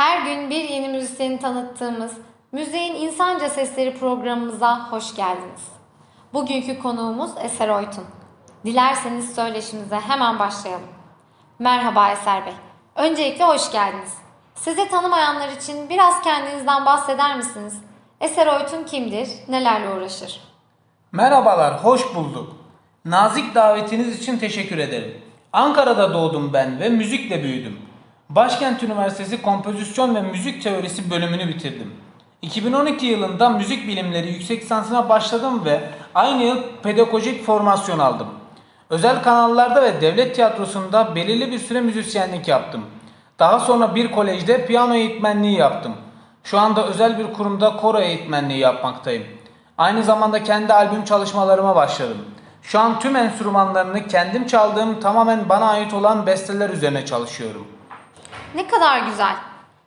Her gün bir yeni müzisyeni tanıttığımız Müziğin İnsanca Sesleri programımıza hoş geldiniz. Bugünkü konuğumuz Eser Oytun. Dilerseniz söyleşimize hemen başlayalım. Merhaba Eser Bey. Öncelikle hoş geldiniz. Sizi tanımayanlar için biraz kendinizden bahseder misiniz? Eser Oytun kimdir? Nelerle uğraşır? Merhabalar, hoş bulduk. Nazik davetiniz için teşekkür ederim. Ankara'da doğdum ben ve müzikle büyüdüm. Başkent Üniversitesi Kompozisyon ve Müzik Teorisi bölümünü bitirdim. 2012 yılında müzik bilimleri yüksek lisansına başladım ve aynı yıl pedagojik formasyon aldım. Özel kanallarda ve devlet tiyatrosunda belirli bir süre müzisyenlik yaptım. Daha sonra bir kolejde piyano eğitmenliği yaptım. Şu anda özel bir kurumda koro eğitmenliği yapmaktayım. Aynı zamanda kendi albüm çalışmalarıma başladım. Şu an tüm enstrümanlarını kendim çaldığım tamamen bana ait olan besteler üzerine çalışıyorum. Ne kadar güzel.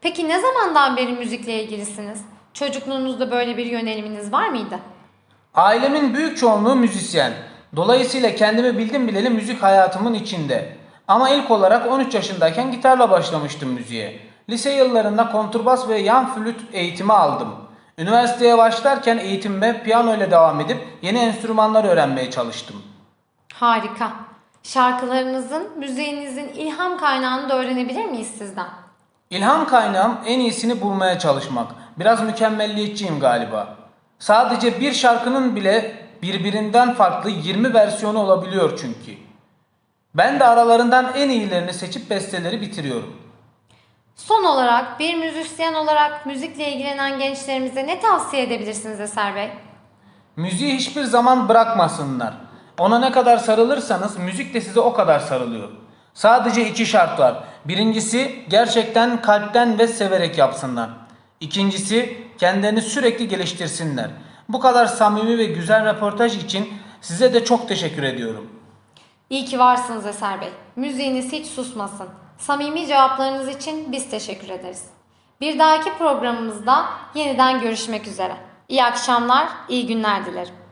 Peki ne zamandan beri müzikle ilgilisiniz? Çocukluğunuzda böyle bir yöneliminiz var mıydı? Ailemin büyük çoğunluğu müzisyen. Dolayısıyla kendimi bildim bileli müzik hayatımın içinde. Ama ilk olarak 13 yaşındayken gitarla başlamıştım müziğe. Lise yıllarında kontrbas ve yan flüt eğitimi aldım. Üniversiteye başlarken eğitimime piyano ile devam edip yeni enstrümanlar öğrenmeye çalıştım. Harika. Şarkılarınızın, müziğinizin ilham kaynağını da öğrenebilir miyiz sizden? İlham kaynağım en iyisini bulmaya çalışmak. Biraz mükemmelliyetçiyim galiba. Sadece bir şarkının bile birbirinden farklı 20 versiyonu olabiliyor çünkü. Ben de aralarından en iyilerini seçip besteleri bitiriyorum. Son olarak bir müzisyen olarak müzikle ilgilenen gençlerimize ne tavsiye edebilirsiniz Eser Bey? Müziği hiçbir zaman bırakmasınlar. Ona ne kadar sarılırsanız müzik de size o kadar sarılıyor. Sadece iki şart var. Birincisi gerçekten kalpten ve severek yapsınlar. İkincisi kendilerini sürekli geliştirsinler. Bu kadar samimi ve güzel röportaj için size de çok teşekkür ediyorum. İyi ki varsınız Eser Bey. Müziğiniz hiç susmasın. Samimi cevaplarınız için biz teşekkür ederiz. Bir dahaki programımızda yeniden görüşmek üzere. İyi akşamlar, iyi günler dilerim.